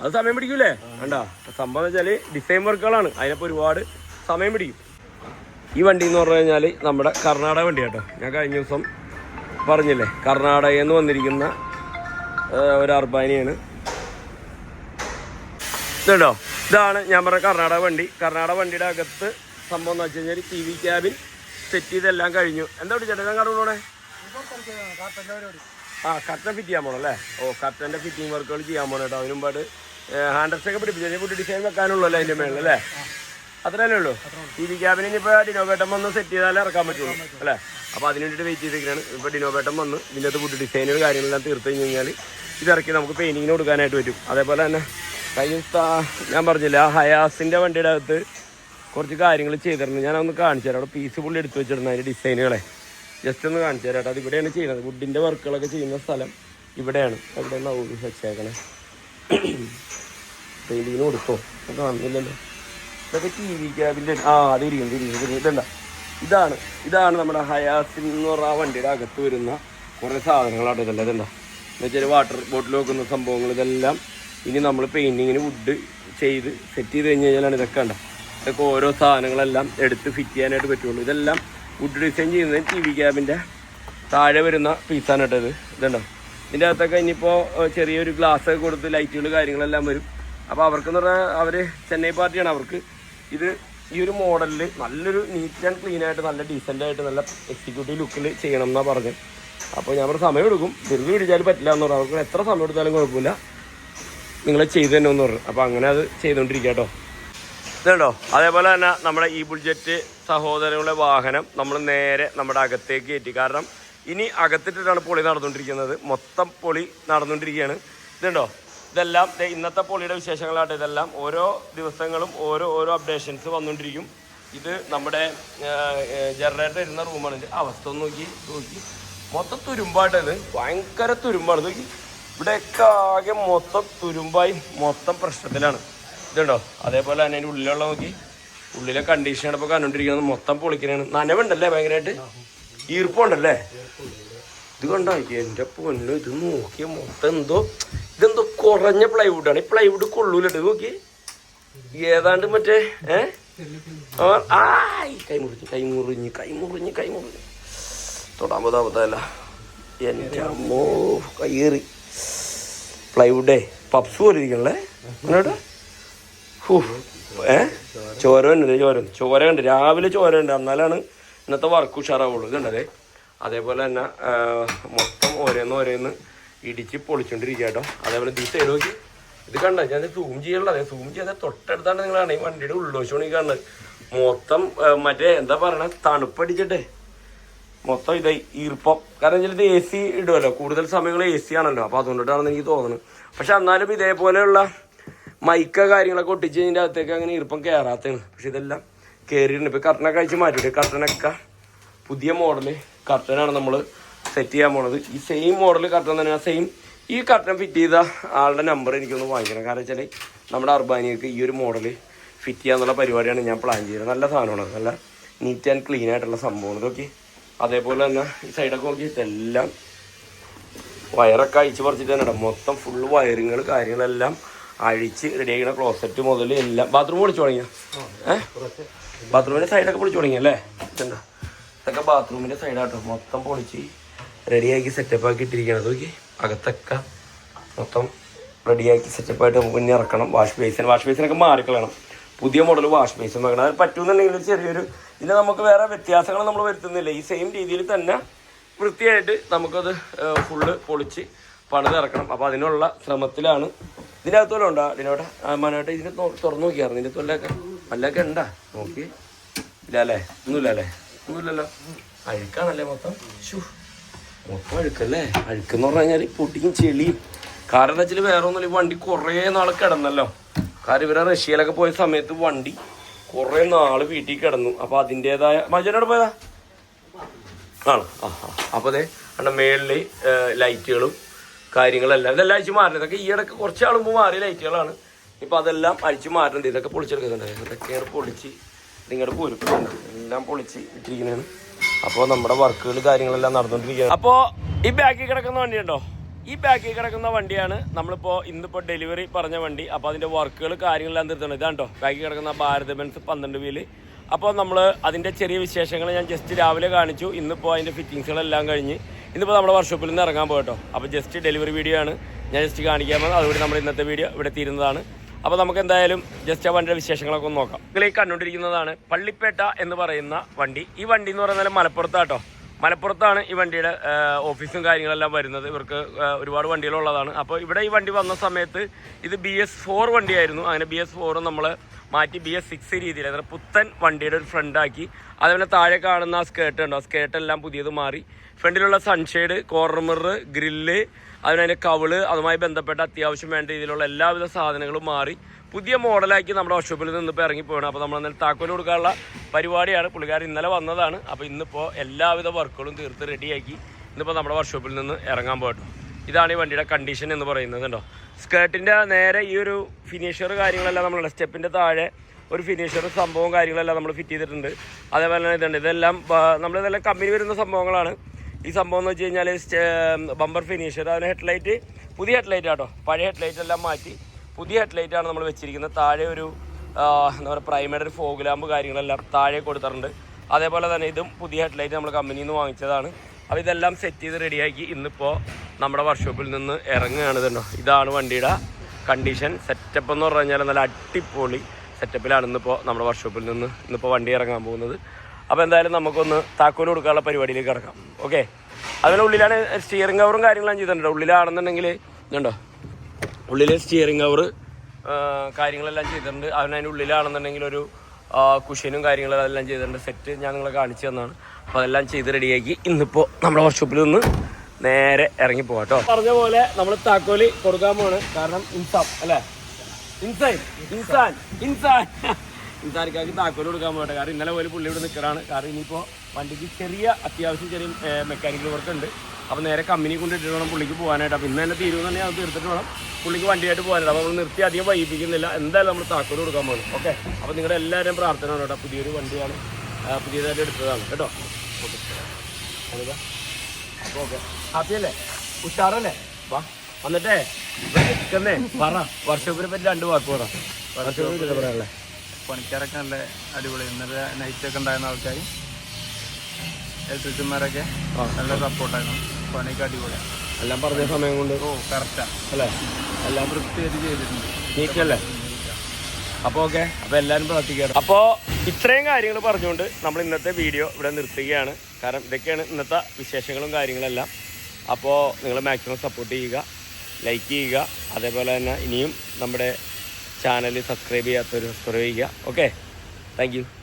അത് സമയം പിടിക്കൂലേ? വേണ്ട. സംഭവം എന്ന് വെച്ചാൽ ഡിസൈൻ വർക്കുകളാണ് അതിനപ്പോൾ ഒരുപാട് സമയം പിടിക്കും. ഈ വണ്ടി എന്ന് പറഞ്ഞു കഴിഞ്ഞാൽ നമ്മുടെ കർണാടക വണ്ടി കേട്ടോ. ഞാൻ കഴിഞ്ഞ ദിവസം പറഞ്ഞില്ലേ കർണാടകയിൽ നിന്ന് വന്നിരിക്കുന്ന ഒരു അർബാനിയാണ്. ഇതുണ്ടോ ഇതാണ് ഞാൻ പറഞ്ഞ കർണാടക വണ്ടി. കർണാടക വണ്ടിയുടെ അകത്ത് സംഭവം എന്ന് വെച്ച് കഴിഞ്ഞാൽ ടി വി ക്യാബിൻ സെറ്റ് ചെയ്തെല്ലാം കഴിഞ്ഞു. എന്താ ചേട്ടാ ഞാൻ പോണേ ആ കർട്ടൻ ഫിറ്റ് ചെയ്യാൻ പോകണം അല്ലേ ഓ കർട്ടന്റെ ഫിറ്റിംഗ് വർക്കുകൾ ചെയ്യാൻ പോകണം കേട്ടോ അതിന് മുമ്പായിട്ട് ഹാൻഡ്രസ് ഒക്കെ പിടിപ്പിച്ചു പുതിയ ഡിസൈൻ വെക്കാനുള്ളൂ അല്ലേ അതിന്റെ മേളിൽ അല്ലേ? അത്രയല്ലേ ഉള്ളൂ? ടി വി ക്യാബിന് ഇനിയിപ്പോൾ ഡിനോബേട്ടം വന്ന് സെറ്റ് ചെയ്താലേ ഇറക്കാൻ പറ്റുള്ളൂ അല്ലേ? അപ്പോൾ അതിന് വേണ്ടിയിട്ട് വെയിറ്റ് ചെയ്തിരിക്കുകയാണ് ഇപ്പോൾ ഡിനോബേട്ടം വന്ന് ഇതിന്റെ അകത്ത് പുതിയ ഡിസൈനുകൾ കാര്യങ്ങളെല്ലാം തീർത്ത് കഴിഞ്ഞ് കഴിഞ്ഞാൽ ഇതിറക്കി നമുക്ക് പെയിന്റിങ്ങിന് കൊടുക്കാനായിട്ട് പറ്റും. അതേപോലെ തന്നെ കഴിഞ്ഞ ഞാൻ പറഞ്ഞില്ല ആ ഹയാസിന്റെ വണ്ടിയുടെ അകത്ത് കുറച്ച് കാര്യങ്ങൾ ചെയ്തിരുന്നു. ഞാൻ ഒന്ന് കാണിച്ചു തരാം. അവിടെ പീസ് പുള്ളി എടുത്തു വെച്ചിരുന്നു അതിന്റെ ഡിസൈനുകളെ ജസ്റ്റ് ഒന്ന് കാണിച്ചു തരാം കേട്ടോ. അത് ഇവിടെയാണ് ചെയ്യുന്നത്. വുഡിന്റെ വർക്കുകളൊക്കെ ചെയ്യുന്ന സ്ഥലം ഇവിടെയാണ്. എവിടെയാണ് വെച്ചേക്കണേ. പെയിന്റിങ്ങിന് കൊടുത്തോ. കാണുന്നില്ലല്ലോ. ഇതൊക്കെ ടി വി ക്യാബിന്റെ ആ അത് ഇരിക്കും ഇരിക്കും ഇതല്ല. ഇതാണ് ഇതാണ് നമ്മുടെ ഹയാസിൻ എന്ന് പറഞ്ഞ ആ വണ്ടിയുടെ അകത്ത് വരുന്ന കുറേ സാധനങ്ങളാണ് ഇതല്ല. ഇതെന്താ? എന്ന് വെച്ചാൽ വാട്ടർ ബോട്ടിൽ വെക്കുന്ന സംഭവങ്ങൾ ഇതെല്ലാം ഇനി നമ്മൾ പെയിന്റിങ്ങിന് വുഡ് ചെയ്ത് സെറ്റ് ചെയ്ത് കഴിഞ്ഞ് കഴിഞ്ഞാലാണ് ഇതൊക്കെ ഉണ്ടോ ഇതൊക്കെ ഓരോ സാധനങ്ങളെല്ലാം എടുത്ത് ഫിറ്റ് ചെയ്യാനായിട്ട് പറ്റുള്ളൂ. ഇതെല്ലാം വുഡ് ഡിസൈൻ ചെയ്യുന്നത് ടി വി ക്യാബിന്റെ താഴെ വരുന്ന പീസാണ് കേട്ടത് ഇത്. ഇതുണ്ടോ? ഇതിന്റെ അകത്തൊക്കെ ഇനിയിപ്പോൾ ചെറിയൊരു ഗ്ലാസ് ഒക്കെ കൊടുത്ത് ലൈറ്റുകൾ കാര്യങ്ങളെല്ലാം വരും. അപ്പോൾ അവർക്കെന്ന് പറഞ്ഞാൽ അവർ ചെന്നൈ പാർട്ടിയാണ്. അവർക്ക് ഇത് ഈ ഒരു മോഡലിൽ നല്ലൊരു നീറ്റ് ആൻഡ് ക്ലീൻ ആയിട്ട് നല്ല ഡീസന്റ് ആയിട്ട് നല്ല എക്സിക്യൂട്ടീവ് ലുക്കിൽ ചെയ്യണം എന്നാണ് പറഞ്ഞത്. അപ്പോൾ ഞാൻ സമയം എടുക്കും. ധൃതി പിടിച്ചാൽ പറ്റില്ല എന്ന് പറഞ്ഞു. അവർക്ക് എത്ര സമയം എടുത്താലും കുഴപ്പമില്ല. നിങ്ങൾ ചെയ്തു തന്നെ എന്ന് പറഞ്ഞു. അപ്പോൾ അങ്ങനെ അത് ചെയ്തുകൊണ്ടിരിക്കുക കേട്ടോ ഇതുണ്ടോ? അതേപോലെ തന്നെ നമ്മുടെ ഈ ബുൾജറ്റ് സഹോദരങ്ങളുടെ വാഹനം നമ്മൾ നേരെ നമ്മുടെ അകത്തേക്ക് കയറ്റി. കാരണം ഇനി അകത്തിട്ടിട്ടാണ് പൊളി നടന്നുകൊണ്ടിരിക്കുന്നത് മൊത്തം പൊളി നടന്നുകൊണ്ടിരിക്കുകയാണ് ഇതുണ്ടോ? ഇതെല്ലാം ഇന്നത്തെ പൊളിയുടെ വിശേഷങ്ങളായിട്ട് ഇതെല്ലാം ഓരോ ദിവസങ്ങളും ഓരോ ഓരോ അപ്ഡേഷൻസ് വന്നുകൊണ്ടിരിക്കും ഇത് നമ്മുടെ ജനറേറ്റർ ഇരുന്ന റൂമാണ് അവസ്ഥ നോക്കി നോക്കി. മൊത്തം തുരുമ്പായിട്ടത് ഭയങ്കര തുരുമ്പാണ്. നോക്കി. ഇവിടെയൊക്കെ ആകെ മൊത്തം തുരുമ്പായി മൊത്തം പ്രശ്നത്തിലാണ്. ഇതുണ്ടോ? അതേപോലെ തന്നെ അതിന്റെ ഉള്ളിലുള്ള നോക്കി. ഉള്ളിലെ കണ്ടീഷനാണ് ഇപ്പോൾ കണ്ടുകൊണ്ടിരിക്കുന്നത് മൊത്തം പൊളിക്കണാണ് നനവുണ്ടല്ലേ ഭയങ്കരമായിട്ട് ഈർപ്പമുണ്ടല്ലേ ഇത് കണ്ടോ? എന്റെ പൊന്നു ഇത് നോക്കിയ മൊത്തം എന്തോ ഇതെന്തോ കുറഞ്ഞ പ്ലൈവുഡാണ് ഈ പ്ലൈവുഡ് കൊള്ളൂലട്ടോ. നോക്കി. ഏതാണ്ട് മറ്റേ ഏ? ആ, കൈ മുറിഞ്ഞ് കൈ മുറിഞ്ഞ് കൈ മുറിഞ്ഞ് കൈ എന്റെ അമ്മോ കയ്യേറി. പ്ലൈവുഡേ പപ്സ് പോലെ ഇരിക്കണല്ലേ? എന്നോട്ട് ഏ? ചോര ഉണ്ട് ചോര ചോര ഉണ്ട് രാവിലെ ചോര ഉണ്ട്. എന്നാലാണ് ഇന്നത്തെ വർക്ക് ഉഷാറാവുള്ളൂ. ഇതുണ്ടല്ലേ അതേപോലെ തന്നെ മൊത്തം ഓരോന്ന് ഓരോന്ന് ഇടിച്ച് പൊളിച്ചോണ്ടിരിക്കുക കേട്ടോ അതേപോലെ ഈ സൈഡ് നോക്കി. ഇത് കണ്ട? ഞാൻ സൂം ചെയ്യാനുള്ള അതെ സൂം ചെയ്താൽ തൊട്ടടുത്താണ് നിങ്ങളാണ് ഈ വണ്ടിയുടെ ഉള്ളോശമാണ് കാണുന്നത്. മൊത്തം മറ്റേ എന്താ പറയണ? തണുപ്പടിച്ചിട്ടേ. മൊത്തം ഇത് ഈർപ്പം. കാരണം വെച്ചാൽ ഇത് എ സി ഇടുമല്ലോ കൂടുതൽ സമയങ്ങൾ എ സി ആണല്ലോ. അപ്പോൾ അതുകൊണ്ടിട്ടാണെന്ന് എനിക്ക് തോന്നുന്നത് പക്ഷെ എന്നാലും ഇതേപോലെയുള്ള മൈക്ക കാര്യങ്ങളൊക്കെ ഒട്ടിച്ച് ഇതിന്റെ അകത്തേക്ക് അങ്ങനെ ഈർപ്പം കയറാത്തതാണ് പക്ഷെ ഇതെല്ലാം കയറിയിട്ടുണ്ട് ഇപ്പോൾ കർട്ടനൊക്കെ അഴിച്ച് മാറ്റിയിട്ട് കർട്ടനൊക്കെ പുതിയ മോഡൽ കർട്ടനാണ് നമ്മൾ സെറ്റ് ചെയ്യാൻ പോണത്. ഈ സെയിം മോഡൽ കർട്ടൻ തന്നെയാണ്. സെയിം ഈ കർട്ടൻ ഫിറ്റ് ചെയ്ത ആളുടെ നമ്പർ എനിക്കൊന്ന് വാങ്ങിക്കണം. കാരണം വെച്ചാൽ നമ്മുടെ അർബാനിയക്ക് ഈ ഒരു മോഡൽ ഫിറ്റ് ചെയ്യാന്നുള്ള പരിപാടിയാണ് ഞാൻ പ്ലാൻ ചെയ്തത്. നല്ല സാധനമാണ്. നല്ല നീറ്റ് ആൻഡ് ക്ലീൻ ആയിട്ടുള്ള സംഭവമാണ്. ഇതൊക്കെ അതേപോലെ തന്നെ ഈ സൈഡൊക്കെ നോക്കിയിട്ട് എല്ലാം വയറൊക്കെ അഴിച്ച് പറിച്ചിട്ട് തന്നെ മൊത്തം ഫുള്ള് വയറിങ്ങൾ കാര്യങ്ങളെല്ലാം അഴിച്ച് റെഡി ആക്കുന്ന ക്ലോസറ്റ് മുതൽ എല്ലാം. ബാത്റൂം പൊളിച്ചു തുടങ്ങിയ? ഏഹ് ബാത്റൂമിന്റെ സൈഡൊക്കെ പൊളിച്ചു തുടങ്ങി അല്ലേ? ഇതൊക്കെ ബാത്റൂമിന്റെ സൈഡാട്ടോ മൊത്തം പൊളിച്ച് റെഡിയാക്കി സെറ്റപ്പ് ആക്കി ഇട്ടിരിക്കുകയാണ് നോക്കി അകത്തൊക്കെ മൊത്തം റെഡിയാക്കി സെറ്റപ്പായിട്ട് നമുക്ക് ഇനി ഇറക്കണം. വാഷ് ബേസിൻ വാഷ് ബേസിനൊക്കെ മാറിക്കളയണം. പുതിയ മോഡൽ വാഷ് ബേസ് നോക്കണം അത് പറ്റുമെന്നുണ്ടെങ്കിൽ ചെറിയൊരു ഇതിന് നമുക്ക് വേറെ വ്യത്യാസങ്ങൾ നമ്മൾ വരുത്തുന്നില്ല. ഈ സെയിം രീതിയിൽ തന്നെ വൃത്തിയായിട്ട് നമുക്കത് ഫുള്ള് പൊളിച്ച് പണിതിറക്കണം അപ്പോൾ അതിനുള്ള ശ്രമത്തിലാണ്. ഇതിന്റെ അകത്തോലെ ഉണ്ടോ? അതിനോട്ടെ മനോട്ടെ ഇതിനെ തുറന്നു നോക്കിയായിരുന്നു. ഇതിന്റെ തൊല്ലൊക്കെ പല്ലൊക്കെ ഉണ്ടാ? നോക്കി. ഇല്ല അല്ലേ ഒന്നുമില്ല അല്ലേ ഒന്നുമില്ലല്ലോ. അഴുക്കാണല്ലേ മൊത്തം? മൊത്തം അഴുക്കല്ലേ? അഴുക്കെന്ന് പറഞ്ഞു കഴിഞ്ഞാൽ പൊടിയും ചെളിയും. കാരണം എന്താ വെച്ചാൽ വേറെ ഒന്നുമില്ല. വണ്ടി കുറേ നാൾ കിടന്നല്ലോ. കാരണം ഇവരെ റഷ്യയിലൊക്കെ പോയ സമയത്ത് വണ്ടി കുറേ നാൾ വീട്ടിൽ കിടന്നു. അപ്പോൾ അതിന്റെതായ മജനോട് പോയതാ? ആണോ? അപ്പോൾ അതെ അവിടെ മേളിൽ ലൈറ്റുകളും കാര്യങ്ങളെല്ലാം ഇതെല്ലാം അഴിച്ച് മാറണം ഇതൊക്കെ ഈ ഇടയ്ക്ക് കുറച്ച് ആളുമ്പോൾ മാറിയ ലൈറ്റുകളാണ്. ഇപ്പോൾ അതെല്ലാം അഴിച്ച് മാറ്റുന്നുണ്ട് ഇതൊക്കെ പൊളിച്ചെടുക്കുന്നുണ്ട്. ഇതൊക്കെ പൊളിച്ച് നിങ്ങളുടെ പോരും എല്ലാം പൊളിച്ച് ഇട്ടിരിക്കുന്നതാണ്. അപ്പോൾ നമ്മുടെ വർക്കുകൾ കാര്യങ്ങളെല്ലാം നടന്നുകൊണ്ടിരിക്കുകയാണ് അപ്പോൾ ഈ ബാക്കിൽ കിടക്കുന്ന വണ്ടി ഉണ്ടോ ഈ ബാക്കിൽ കിടക്കുന്ന വണ്ടിയാണ് നമ്മളിപ്പോൾ ഇന്നിപ്പോൾ ഡെലിവറി പറഞ്ഞ വണ്ടി. അപ്പോൾ അതിന്റെ വർക്കുകൾ കാര്യങ്ങളെല്ലാം തീർത്തണം ഇതാണ്ടോ ബാക്കിൽ കിടക്കുന്ന ഭാരത് ബെൻസ് പന്ത്രണ്ട് വീൽ അപ്പോൾ നമ്മൾ അതിന്റെ ചെറിയ വിശേഷങ്ങൾ ഞാൻ ജസ്റ്റ് രാവിലെ കാണിച്ചു. ഇന്നിപ്പോൾ അതിന്റെ ഫിറ്റിങ്സുകളെല്ലാം കഴിഞ്ഞ് ഇന്നിപ്പോൾ നമ്മുടെ വർക്ക്ഷോപ്പിൽ നിന്ന് ഇറങ്ങാൻ പോകട്ടോ അപ്പോൾ ജസ്റ്റ് ഡെലിവറി വീഡിയോ ആണ്. ഞാൻ ജസ്റ്റ് കാണിക്കാൻ പോകുന്നത് അതുകൊണ്ട് നമ്മുടെ ഇന്നത്തെ വീഡിയോ ഇവിടെ തീരുന്നതാണ്. അപ്പോൾ നമുക്ക് എന്തായാലും ജസ്റ്റ് ആ വണ്ടിയുടെ വിശേഷങ്ങളൊക്കെ ഒന്ന് നോക്കാം. ഇതിലേക്ക് കണ്ടുകൊണ്ടിരിക്കുന്നതാണ് പള്ളിപ്പേട്ട എന്ന് പറയുന്ന വണ്ടി. ഈ വണ്ടി എന്ന് പറയുന്നത് മലപ്പുറത്താട്ടോ മലപ്പുറത്താണ് ഈ വണ്ടിയുടെ ഓഫീസും കാര്യങ്ങളെല്ലാം വരുന്നത്. ഇവർക്ക് ഒരുപാട് വണ്ടികളുള്ളതാണ്. അപ്പോൾ ഇവിടെ ഈ വണ്ടി വന്ന സമയത്ത് ഇത് ബി എസ് ഫോർ വണ്ടിയായിരുന്നു. അങ്ങനെ ബി എസ് ഫോറും നമ്മൾ മാറ്റി ബി എസ് സിക്സ് രീതിയിൽ അതായത് പുത്തൻ വണ്ടിയുടെ ഒരു ഫ്രണ്ടാക്കി അതുപോലെ താഴെ കാണുന്ന ആ സ്കേർട്ട് ഉണ്ടോ ആ സ്കേർട്ടെല്ലാം പുതിയത് മാറി. ഫ്രണ്ടിലുള്ള സൺഷെയ്ഡ് കോർണർ മിറർ ഗ്രില്ല് അതിനെ കവിൾ അതുമായി ബന്ധപ്പെട്ട അത്യാവശ്യം വേണ്ട രീതിയിലുള്ള എല്ലാവിധ സാധനങ്ങളും മാറി. പുതിയ മോഡലാക്കി നമ്മുടെ വർക്ക്ഷോപ്പിൽ നിന്ന് ഇപ്പോൾ ഇറങ്ങിപ്പോയാണ് അപ്പോൾ നമ്മൾ ഇന്നലെ താക്കോൽ കൊടുക്കാനുള്ള പരിപാടിയാണ്. പുള്ളിക്കാരൻ ഇന്നലെ വന്നതാണ്. അപ്പോൾ ഇന്നിപ്പോൾ എല്ലാവിധ വർക്കുകളും തീർത്ത് റെഡിയാക്കി ഇന്നിപ്പോൾ നമ്മുടെ വർക്ക്ഷോപ്പിൽ നിന്ന് ഇറങ്ങാൻ പോകട്ടോ ഇതാണ് ഈ വണ്ടിയുടെ കണ്ടീഷൻ എന്ന് പറയുന്നത് കേട്ടോ സ്കേർട്ടിന്റെ നേരെ ഈ ഒരു ഫിനിഷർ കാര്യങ്ങളെല്ലാം നമ്മളുടെ സ്റ്റെപ്പിന്റെ താഴെ ഒരു ഫിനിഷർ സംഭവം കാര്യങ്ങളെല്ലാം നമ്മൾ ഫിറ്റ് ചെയ്തിട്ടുണ്ട്. അതേപോലെ തന്നെ ഇതുണ്ട്. ഇതെല്ലാം നമ്മളിതെല്ലാം കമ്പനി വരുന്ന സംഭവങ്ങളാണ്. ഈ സംഭവം എന്ന് വെച്ച് കഴിഞ്ഞാൽ ബമ്പർ ഫിനിഷർ അതിന് ഹെഡ്ലൈറ്റ് പുതിയ ഹെഡ്ലൈറ്റ് ആട്ടോ. പഴയ ഹെഡ്ലൈറ്റ് എല്ലാം മാറ്റി പുതിയ ഹെഡ്ലൈറ്റ് ആണ് നമ്മൾ വെച്ചിരിക്കുന്നത്. താഴെ ഒരു എന്താ പറയുക പ്രൈമറി ഒരു ഫോഗ് ലാമ്പ് കാര്യങ്ങളെല്ലാം താഴെ കൊടുത്തിട്ടുണ്ട്. അതേപോലെ തന്നെ ഇതും പുതിയ ഹെഡ്ലൈറ്റ് നമ്മൾ കമ്പനിയിൽ നിന്ന് വാങ്ങിച്ചതാണ്. അപ്പോൾ ഇതെല്ലാം സെറ്റ് ചെയ്ത് റെഡിയാക്കി ഇന്നിപ്പോൾ നമ്മുടെ വർക്ക്ഷോപ്പിൽ നിന്ന് ഇറങ്ങുകയാണ് ഇതുണ്ടോ? ഇതാണ് വണ്ടിയുടെ കണ്ടീഷൻ സെറ്റപ്പ് എന്ന് പറഞ്ഞു കഴിഞ്ഞാൽ നല്ല അടിപൊളി സെറ്റപ്പിലാണ് ഇന്നിപ്പോൾ നമ്മുടെ വർക്ക്ഷോപ്പിൽ നിന്ന് ഇന്നിപ്പോൾ വണ്ടി ഇറങ്ങാൻ പോകുന്നത്. അപ്പോൾ എന്തായാലും നമുക്കൊന്ന് താക്കോൽ കൊടുക്കാനുള്ള പരിപാടിയിലേക്ക് കിടക്കാം. ഓക്കെ അതിന്റെ ഉള്ളിലാണ് സ്റ്റിയറിംഗ് കവറും കാര്യങ്ങളും ചെയ്തിട്ടുണ്ട്. ഉള്ളിലാണെന്നുണ്ടെങ്കിൽ ഇതുണ്ടോ? ഉള്ളിൽ സ്റ്റിയറിംഗ് കവർ കാര്യങ്ങളെല്ലാം ചെയ്തിട്ടുണ്ട്. അതിന് അതിന്റെ ഉള്ളിലാണെന്നുണ്ടെങ്കിൽ ഒരു കുഷനും കാര്യങ്ങളും അതെല്ലാം ചെയ്തിട്ടുണ്ട്. സെറ്റ് ഞാൻ നിങ്ങളെ കാണിച്ചു തന്നാണ് അപ്പോൾ അതെല്ലാം ചെയ്ത് റെഡിയാക്കി ഇന്നിപ്പോൾ നമ്മുടെ വർക്ക്ഷോപ്പിൽ നിന്ന് നേരെ ഇറങ്ങി പോകാം കേട്ടോ. പറഞ്ഞ പോലെ നമ്മൾ താക്കോലി കൊടുക്കാൻ പോണ് കാരണം ഇൻസാം അല്ലേ? ഇൻസൈൻ ഇൻസാൻ ഇൻസാൻ ഇൻസാനിക്കാർക്ക് താക്കോൽ കൊടുക്കാൻ പോകട്ടെ. കാരണം ഇന്നലെ പോലെ പുള്ളി ഇവിടെ നിൽക്കറാണ് കാരണം ഇനിയിപ്പോൾ വണ്ടിക്ക് ചെറിയ അത്യാവശ്യം ചെറിയ മെക്കാനിക്കൽ വർക്ക് ഉണ്ട്. അപ്പോൾ നേരെ കമ്പനി കൊണ്ടിട്ട് വേണം പുള്ളിക്ക് പോകാനായിട്ട്. അപ്പോൾ ഇന്ന് തന്നെ തീരുമെന്നുണ്ടെങ്കിൽ അത് തീർത്തിട്ട് വേണം പുള്ളിക്ക് വണ്ടിയായിട്ട് പോകാനായിട്ട്. അപ്പോൾ നമ്മൾ നിർത്തി അധികം വൈകിപ്പിക്കുന്നില്ല. എന്തായാലും നമ്മൾ താക്കോട് കൊടുക്കാൻ പോകണം ഓക്കെ? അപ്പോൾ നിങ്ങളുടെ എല്ലാവരും പ്രാർത്ഥന കേട്ടോ. പുതിയൊരു വണ്ടിയാണ് പുതിയതായിട്ട് എടുത്തതാണ്. കേട്ടോ? ഓക്കെ അപ്പോൾ ഓക്കെ. ഹാപ്പിയല്ലേ? ഉഷാറല്ലേ? വാ. വന്നിട്ടേ? നിൽക്കുന്നേ. പറ. വർഷോപ്പിനെ പറ്റി രണ്ട് വാക്ക് പറ. വർഷോപ്പിനെ പറയാല്ലേ പണിക്കാരൊക്കെ നല്ല അടിപൊളി. ഇന്നലെ നൈറ്റ് ഒക്കെ ഉണ്ടായിരുന്ന ആൾക്കാർ ഇലക്ട്രീഷ്യന്മാരൊക്കെ നല്ല സപ്പോർട്ടായിരുന്നു പണിയൊക്കെ അടിപൊളിയാണ് എല്ലാം പറഞ്ഞ സമയം കൊണ്ട്. ഓ കറക്റ്റാണ് അല്ലേ? എല്ലാം വൃത്തിയായിട്ട് ചെയ്തിട്ടുണ്ട്. നീറ്റല്ലേ അപ്പോൾ ഓക്കെ അപ്പോൾ എല്ലാവരും പ്രാർത്ഥിക്കുക അപ്പോൾ ഇത്രയും കാര്യങ്ങൾ പറഞ്ഞുകൊണ്ട് നമ്മൾ ഇന്നത്തെ വീഡിയോ ഇവിടെ നിർത്തുകയാണ്. കാരണം ഇതൊക്കെയാണ് ഇന്നത്തെ വിശേഷങ്ങളും കാര്യങ്ങളെല്ലാം. അപ്പോൾ നിങ്ങൾ മാക്സിമം സപ്പോർട്ട് ചെയ്യുക ലൈക്ക് ചെയ്യുക അതേപോലെ തന്നെ ഇനിയും നമ്മുടെ ചാനൽ സബ്സ്ക്രൈബ് ചെയ്യാത്തവർ സബ്സ്ക്രൈബ് ചെയ്യുക. ഓക്കെ? താങ്ക്